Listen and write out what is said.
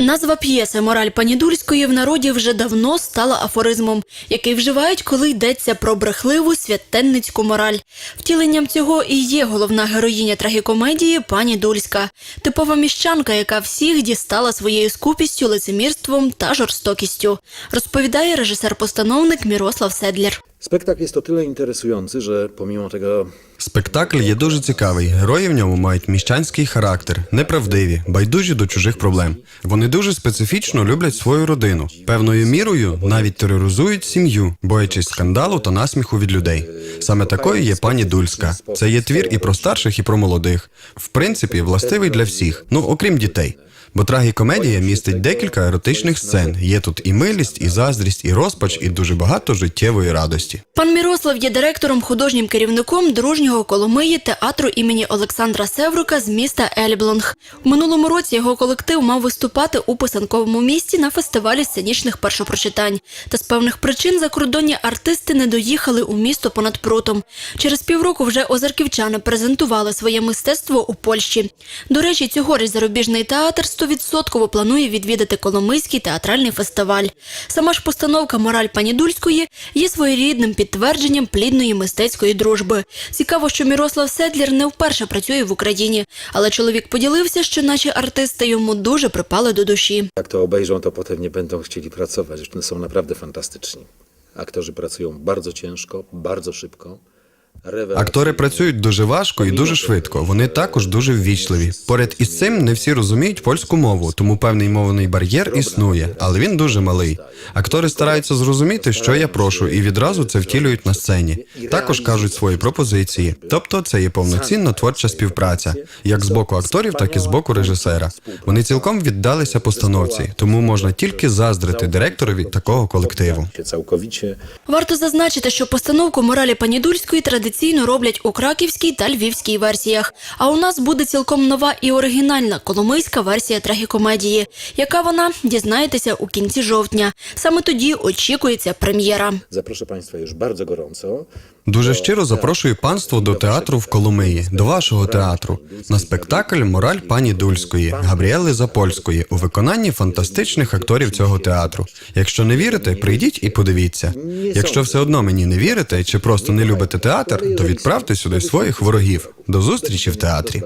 Назва п'єси Мораль Панідульської в народі вже давно стала афоризмом, який вживають, коли йдеться про брехливу святенницьку мораль. Втіленням цього і є головна героїня трагікомедії пані Дульська, типова міщанка, яка всіх дістала своєю скупістю, лицемірством та жорстокістю, розповідає режисер-постановник Мірослав Седлер. Spektakl jest o tyle interesujący, że pomimo Спектакль є дуже цікавий. Герої в ньому мають міщанський характер, неправдиві, байдужі до чужих проблем. Вони дуже специфічно люблять свою родину. Певною мірою навіть тероризують сім'ю, боячись скандалу та насміху від людей. Саме такою є пані Дульська. Це є твір і про старших, і про молодих. В принципі, властивий для всіх, ну окрім дітей. Бо трагікомедія містить декілька еротичних сцен. Є тут і милість, і заздрість, і розпач, і дуже багато життєвої радості. Пан Мірослав є директором, художнім керівником дружнього Коломиї театру імені Олександра Севрука з міста Ельблонг. У минулому році його колектив мав виступати у писанковому місті на фестивалі сценічних першопрочитань. Та з певних причин закордонні артисти не доїхали у місто понад прутом. Через півроку вже озерківчани презентували своє мистецтво у Польщі. До речі, цьогоріч зарубіжний театр стовідсотково планує відвідати Коломийський театральний фестиваль. Сама ж постановка Мораль Панідульської є своєрідним підтвердженням плідної мистецької дружби. Цікаво, що Мірослав Седлер не вперше працює в Україні, але чоловік поділився, що наші артисти йому дуже припали до dуші. jak to obejrzą, to potem nie będą chcieli pracować. Zresztą są naprawdę fantastyczni. Aktorzy pracują bardzo ciężko, bardzo szybko. Актори працюють дуже важко і дуже швидко. Вони також дуже ввічливі. Поряд із цим не всі розуміють польську мову, тому певний мовний бар'єр існує, але він дуже малий. Актори стараються зрозуміти, що я прошу, і відразу це втілюють на сцені. Також кажуть свої пропозиції. Тобто, це є повноцінна творча співпраця, як з боку акторів, так і з боку режисера. Вони цілком віддалися постановці, тому можна тільки заздрити директорові такого колективу. Варто зазначити, що постановку моралі Панідульської традиційно роблять у краківській та львівській версіях. А у нас буде цілком нова і оригінальна коломийська версія трагікомедії. Яка вона дізнаєтеся у кінці жовтня. Саме тоді очікується прем'єра. zaproszę Państwa już bardzo gorąco. Дуже щиро запрошую панство до театру в Коломиї, до вашого театру, на спектакль Мораль пані Дульської, Габріели Запольської у виконанні фантастичних акторів цього театру. Якщо не вірите, прийдіть і подивіться. Якщо все одно мені не вірите чи просто не любите театр, то відправте сюди своїх ворогів. До зустрічі в театрі.